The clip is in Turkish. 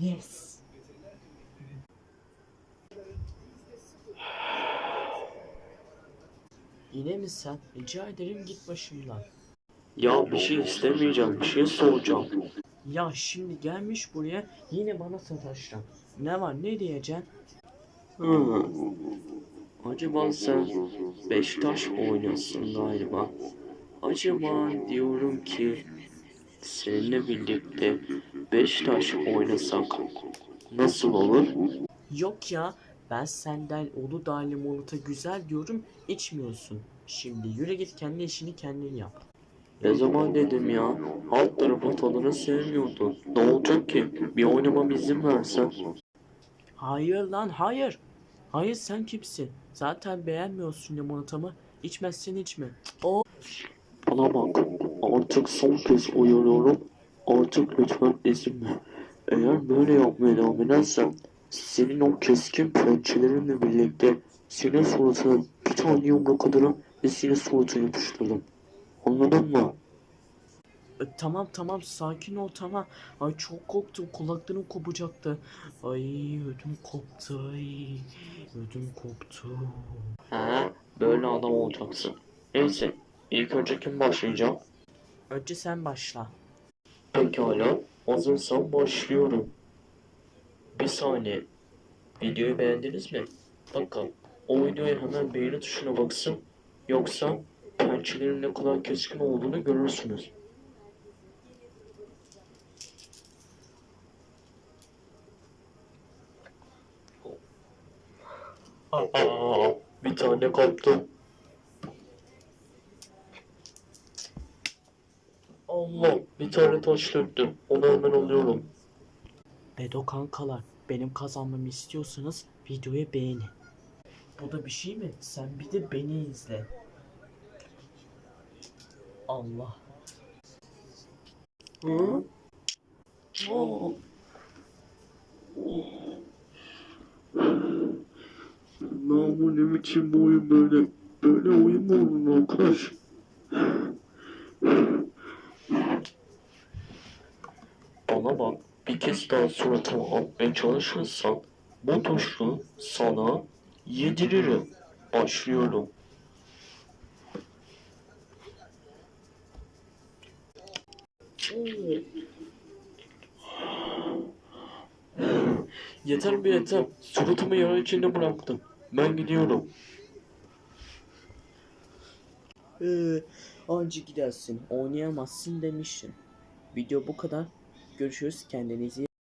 Yes. Yine mi sen? Rica ederim git başımdan. Ya bir şey istemeyeceğim, bir şey soracağım. Ya şimdi gelmiş buraya yine bana sataşacak. Ne var ne diyeceksin? Hı. Acaba sen Beşiktaş oynuyorsun galiba. Acaba diyorum ki seninle birlikte Beşiktaş oynasak nasıl olur? Yok ya ben senden Uludağ limonata güzel diyorum içmiyorsun. Şimdi yürü git kendi işini kendin yap. Ne zaman dedim ya? Alt tarafı tadını sevmiyordun. Ne olacak ki? Bir oynamam izin versen. Hayır lan hayır. Hayır sen kimsin? Zaten beğenmiyorsun limonatamı. İçmezsen içme. O Bana bak. Artık son kez uyarıyorum. Artık lütfen izin ver. Eğer böyle yapmaya devam edersen senin o keskin pençelerinle birlikte senin suratına bir tane yumruk alırım ve senin suratına yapıştırırım. Anladın mı? E, tamam tamam sakin ol tamam. Ay çok korktum kulaklarım kopacaktı. Ay ödüm koptu ay. Ödüm koptu. He, böyle adam olacaksın. Neyse, ilk önce kim başlayacak? Önce sen başla. Pekala, hazırsan başlıyorum. Bir saniye. Videoyu beğendiniz mi? Bakın, o videoya hemen beğeni tuşuna baksın. Yoksa pençelerin ne kadar keskin olduğunu görürsünüz. Aa, bir tane kaptım. Allah, bir tane taş döktüm. Onu hemen alıyorum. Bedo kankalar benim kazanmamı istiyorsanız videoyu beğenin. Bu da bir şey mi? Sen bir de beni izle. Allah. Hı? Aa. Lan bu ne biçim bir oyun böyle? Böyle oyun mu olur arkadaş? Bak, bir kez daha suratıma atmaya çalışırsan bu tuşu sana yediririm. Başlıyorum. Yeter bir yeter. Suratımı yara içinde bıraktım. Ben gidiyorum. Ee, anca gidersin oynayamazsın demiştim. Video bu kadar. Görüşürüz. Kendinize iyi